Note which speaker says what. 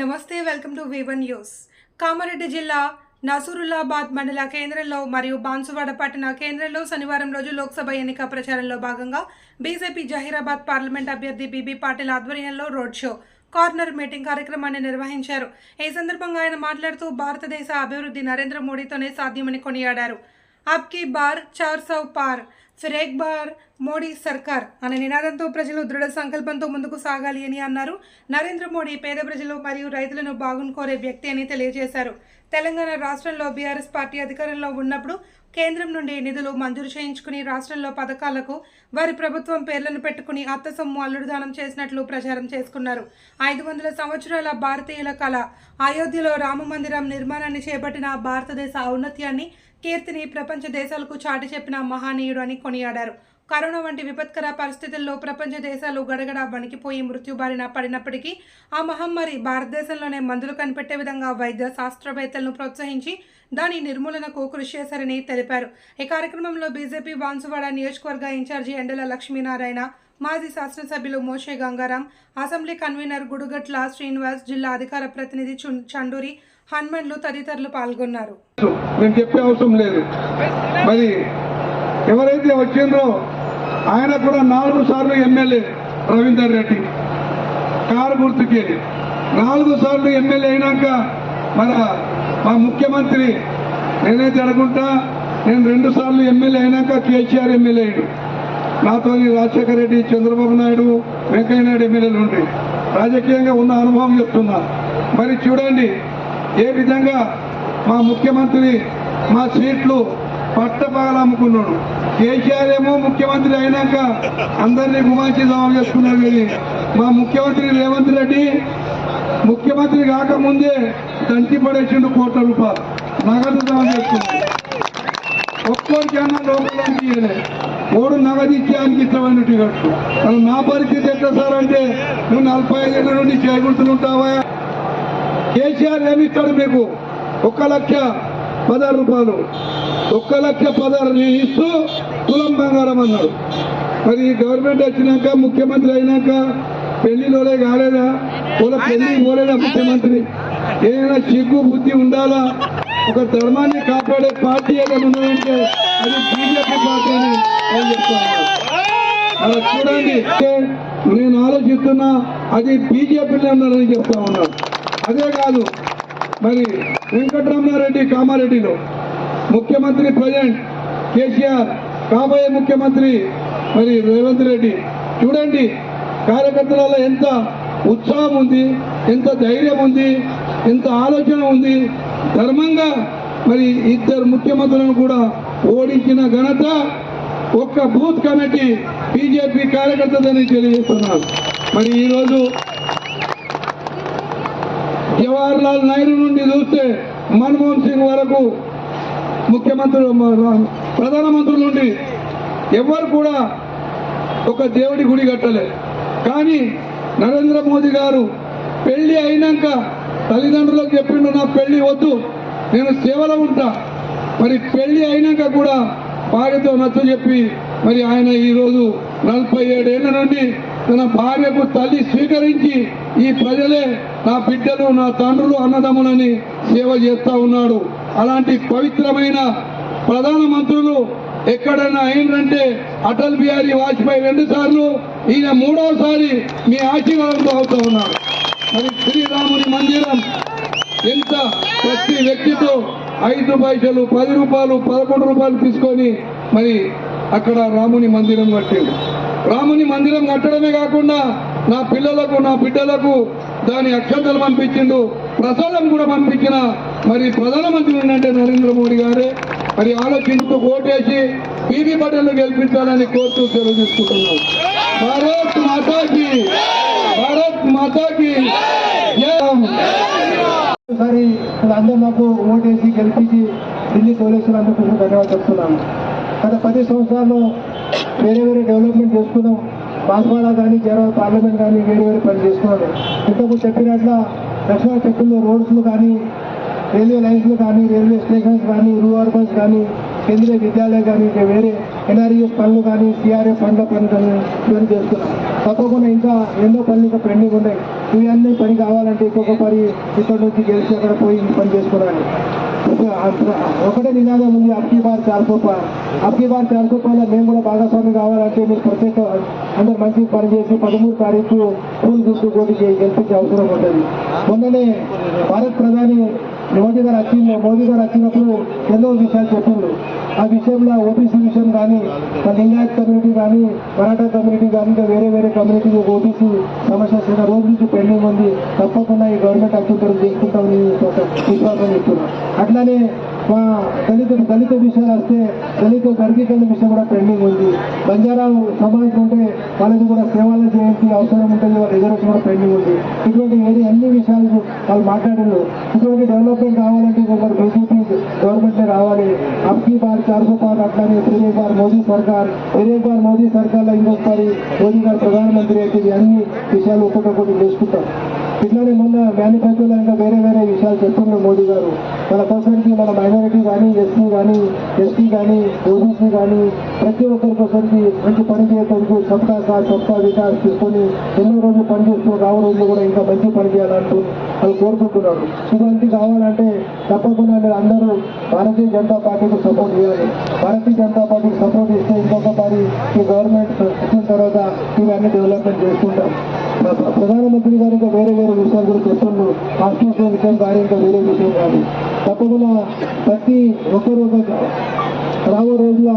Speaker 1: నమస్తే welcome to Vivan news Kamareddy జిల్లా నసూరులాబాద్ మండల కేంద్రంలో మరియు బాన్సువాడ పట్టణ కేంద్రంలో శనివారం రోజు లోక్సభ ఎన్నిక ప్రచారంలో భాగంగా బీజేపీ జహీరాబాద్ పార్లమెంట్ అభ్యర్థి బీబీ పాటిల్ ఆధ్వర్యంలో రోడ్ షో కార్నర్ మీటింగ్ కార్యక్రమాన్ని నిర్వహించారు. ఈ సందర్భంగా ఆయన మాట్లాడుతూ భారతదేశ అభివృద్ధి నరేంద్ర మోడీతోనే సాధ్యమని కొనియాడారు. అబ్కి బార్ చార్ సౌ పార్. ఫిర్ ఏక్ బార్ మోడీ సర్కార్ అనే నినాదంతో ప్రజలు దృఢ సంకల్పంతో ముందుకు సాగాలి అని అన్నారు. నరేంద్ర మోడీ పేద ప్రజలు మరియు రైతులను బాగుని కోరే వ్యక్తి అని తెలియజేశారు. తెలంగాణ రాష్ట్రంలో బీఆర్ఎస్ పార్టీ అధికారంలో ఉన్నప్పుడు కేంద్రం నుండి నిధులు మంజూరు చేయించుకుని రాష్ట్రంలో పథకాలకు వారి ప్రభుత్వం పేర్లను పెట్టుకుని అత్త సొమ్ము అల్లుడుదానం చేసినట్లు ప్రచారం చేసుకున్నారు. ఐదు వందల సంవత్సరాల భారతీయుల కళ అయోధ్యలో రామ మందిరం నిర్మాణాన్ని చేపట్టిన భారతదేశ ఔన్నత్యాన్ని కీర్తిని ప్రపంచ దేశాలకు చాటి చెప్పిన మహానీయుడు అని కొనియాడారు. కరోనా వంటి విపత్కర పరిస్థితుల్లో ప్రపంచ దేశాలు గడగడ వణికిపోయి మృత్యుబారిన పడినప్పటికీ ఆ మహమ్మారి భారతదేశంలోనే మందులు కనిపెట్టే విధంగా వైద్య శాస్త్రవేత్తలను ప్రోత్సహించి దాని నిర్మూలనకు కృషి చేశారని తెలిపారు. ఈ కార్యక్రమంలో బీజేపీ బాన్సువాడ నియోజకవర్గ ఇన్ఛార్జి ఎండల లక్ష్మీనారాయణ మాజీ శాసనసభ్యులు మోషే గంగారాం అసెంబ్లీ కన్వీనర్ గుడుగట్ల శ్రీనివాస్ జిల్లా అధికార ప్రతినిధి చండూరి హన్మన్లు తదితరులు పాల్గొన్నారు.
Speaker 2: నేను చెప్పే అవసరం లేదు. మరి ఎవరైతే వచ్చిందో ఆయన కూడా నాలుగు సార్లు ఎమ్మెల్యే రవీందర్ రెడ్డి కారు గుర్తుకి. నాలుగు సార్లు ఎమ్మెల్యే అయినాక మన మా ముఖ్యమంత్రి నేనైతే అనుకుంటా నేను రెండు సార్లు ఎమ్మెల్యే అయినాక కేసీఆర్ ఎమ్మెల్యే అయ్యాడు. నాతో రాజశేఖర రెడ్డి చంద్రబాబు నాయుడు వెంకయ్య నాయుడు ఎమ్మెల్యేలు ఉండి. రాజకీయంగా ఉన్న అనుభవం చెప్తున్నా. మరి చూడండి ఏ విధంగా మా ముఖ్యమంత్రి మా సీట్లు పట్టపగలు అమ్ముకున్నాడు కేసీఆర్ ఏమో ముఖ్యమంత్రి అయినాక అందరినీ గుమాచి దావం చేసుకున్నాడు కానీ మా ముఖ్యమంత్రి రేవంత్ రెడ్డి ముఖ్యమంత్రి కాకముందే తంటి పడేసిండు కోట్ల రూపాయలు. నగదు దావం చేసుకున్నాడు. ఒక్కోరికి అన్న లోపలికి ఓడు నగదు ఇచ్చేయానికి ఇష్టమైన టికెట్ అసలు నా పరిస్థితి ఎట్లా సార్ అంటే నువ్వు నలభై ఐదు నుండి చేకూరుతుంటావా కేసీఆర్ ఏమి ఇస్తాడు మీకు? ఒక లక్ష పదహారు రూపాయలు. ఒక్క లక్ష పదహారు నేను ఇస్తూ తులం బంగారం అన్నాడు. మరి ఈ గవర్నమెంట్ వచ్చినాక ముఖ్యమంత్రి అయినాక పెళ్ళిలోనే కాలేదా? వాళ్ళ పెళ్ళి పోలేదా ముఖ్యమంత్రి? ఏదైనా చిగ్గు బుద్ధి ఉండాలా? ఒక ధర్మాన్ని కాపాడే పార్టీ ఏదైనా ఉన్నదంటే అది బీజేపీ పార్టీ అని నేను చెప్తాను అలా చూడండి నేను ఆలోచిస్తున్నా అది బీజేపీలో ఉన్నారని చెప్తా ఉన్నాను అదే కాదు మరి వెంకటరమణారెడ్డి కామారెడ్డిలో ముఖ్యమంత్రి ప్రజెంట్ కేసీఆర్ కాబోయే ముఖ్యమంత్రి మరి రేవంత్ రెడ్డి. చూడండి కార్యకర్తలలో ఎంత ఉత్సాహం ఉంది ఎంత ధైర్యం ఉంది ఎంత ఆలోచన ఉంది. ధర్మంగా మరి ఇద్దరు ముఖ్యమంత్రులను కూడా ఓడించిన ఘనత ఒక్క బూత్ కమిటీ బీజేపీ కార్యకర్తదని తెలియజేస్తున్నారు. మరి ఈరోజు జవహర్ లాల్ నెహ్రూ నుండి చూస్తే మన్మోహన్ సింగ్ వరకు ముఖ్యమంత్రులు ప్రధానమంత్రులు ప్రధానమంత్రుల నుండి ఎవరు కూడా ఒక దేవుడి గుడి కట్టలే. కానీ నరేంద్ర మోదీ గారు పెళ్ళి అయినాక తల్లిదండ్రులకు చెప్పిండు నా పెళ్ళి వద్దు నేను సేవలో ఉంటా. మరి పెళ్ళి అయినాక కూడా భార్యతో నచ్చ చెప్పి మరి ఆయన ఈరోజు నలభై ఏడేళ్ళ నుండి తన భార్యకు తల్లి స్వీకరించి ఈ ప్రజలే నా బిడ్డలు నా తండ్రులు అన్నదమ్ములని సేవ చేస్తా ఉన్నాడు. అలాంటి పవిత్రమైన ప్రధాన మంత్రులు ఎక్కడైనా అయిందంటే అటల్ బిహారీ వాజ్పేయి రెండు సార్లు ఈయన మూడవసారి మీ ఆశీర్వాదంతో అవుతూ ఉన్నారు. మరి శ్రీరాముని మందిరం ఎంత ప్రతి వ్యక్తితో ఐదు పైసలు పది రూపాయలు పదకొండు రూపాయలు తీసుకొని మరి అక్కడ రాముని మందిరం కట్టిండు. రాముని మందిరం కట్టడమే కాకుండా నా పిల్లలకు నా బిడ్డలకు దాని అక్షతలు పంపించిండు ప్రసాదం కూడా పంపించిన మరి ప్రధానమంత్రి ఉన్నట్టే నరేంద్ర మోడీ గారే మరి ఆలోచించుతూ ఓటేసి బీబీ పటేల్ గెలిపించాలని కోరుతూ సెలవు తీసుకుంటున్నాం భారత్ మాతాకి భారత్ మాతాకి జై
Speaker 3: ఒకసారి అందరూ నాకు ఓటేసి గెలిపించి ఢిల్లీ తోలేసినందుకు ధన్యవాదాలు చెప్తున్నాను గత పది సంవత్సరాల్లో వేరే వేరే డెవలప్మెంట్ చేసుకున్నాం. బాస్వాడా కానీ జనరల్ పార్లమెంట్ కానీ వేరే వేరే పని చేసుకున్నాను ఇంతకు చెప్పినట్ల దక్షిణ చెక్కుల్లో రోడ్స్లు కానీ రైల్వే లైన్స్లు కానీ రైల్వే స్టేషన్స్ కానీ రూ బస్ కానీ కేంద్రీయ విద్యాలయం కానీ ఇంకా వేరే ఎన్ఆర్ఈఎస్ పనులు కానీ సిఆర్ఎఫ్ ఫండ్ల పనులు కానీ ఇవన్నీ చేస్తున్నాం. తప్పకుండా ఇంకా ఎన్నో పనులు ఇంకా పెండింగ్ ఉన్నాయి. ఇవన్నీ పని కావాలంటే ఇంకొక పని ఇక్కడ నుంచి గెలిచి అక్కడ పోయి పని చేసుకోవాలి ఒకటే నినాదం ఉంది అప్కి బార్ చార్ అప్కి బార్ చార్ మేము కూడా భాగస్వామి కావాలంటే మీరు ప్రత్యేక అందరు మంచి పని చేసి పదమూడు తారీఖు పూలు గుర్తు కోటి గెలిపించే అవసరం ఉంటుంది. మొన్ననే భారత్ ప్రధాని మోదీ గారు వచ్చింది మోదీ గారు వచ్చినప్పుడు ఎన్నో విషయాలు చెప్పిండు ఆ విషయంలో ఓబీసీ విషయం కానీ లింగాయత్ కమ్యూనిటీ కానీ మరాఠా కమ్యూనిటీ కానీ ఇంకా వేరే వేరే కమ్యూనిటీ ఓబీసీ సమస్య చిన్న రోజు నుంచి పెండింగ్ ఉంది. తప్పకుండా ఈ గవర్నమెంట్ అత్యుత్తరం చేసుకుంటామని విశ్వాసం చెప్తున్నాం అట్లానే మా దళిత దళిత విషయాలు వస్తే దళిత వర్గీకరణ విషయం కూడా పెండింగ్ ఉంది. బంజారా సమాజం ఉంటే వాళ్ళకి కూడా సేవల జయంతి అవసరం ఉంటుంది రిజర్వేషన్ కూడా పెండింగ్ ఉంది. ఇటువంటి వేరే అన్ని విషయాలు వాళ్ళు మాట్లాడారు. ఇటువంటి డెవలప్మెంట్ కావాలంటే ఒకరు బీజేపీ గవర్నమెంట్ రావాలి. అబ్కి బార్ చార్సో పార్ అట్లానే ఫిరే బార్ మోదీ సర్కార్ ఫిరే బార్ మోదీ సర్కార్లో ఇంకొకసారి మోదీ గారు ప్రధానమంత్రి అయితే అన్ని విషయాలు ఒక్కొక్కటి చేసుకుంటారు. ఇట్లానే మొన్న మేనిఫెస్టోలో ఇంకా వేరే వేరే విషయాలు చెప్తున్నారు మోడీ గారు. మన కోసానికి మన మైనారిటీ కానీ ఎస్సీ కానీ ఎస్టీ కానీ ఓబీసీ కానీ ప్రతి ఒక్కరి కోసానికి మంచి పని చేయడానికి సబ్కా సాత్ సబ్కా వికాస్ తీసుకొని ఎన్నో రోజులు పని చేస్తూ రావు రోజులు కూడా ఇంకా మంచి పని చేయాలంటూ వాళ్ళు కోరుకుంటున్నారు. ఇటువంటి కావాలంటే తప్పకుండా మీరు అందరూ భారతీయ జనతా పార్టీకి సపోర్ట్ చేయాలి. భారతీయ జనతా పార్టీకి సపోర్ట్ ఇస్తే ఇంకొక ఈ గవర్నమెంట్ వచ్చిన తర్వాత ఇవన్నీ డెవలప్మెంట్ చేసుకుంటాం ప్రధానమంత్రి గారు ఇంకా వేరే వేరే విషయాలు కూడా చెప్తున్నారు. హాస్పిటల్ విషయం కానీ ఇంకా వేరే విషయం కానీ తప్పకుండా ప్రతి ఒక్కరు రాబో రోజుల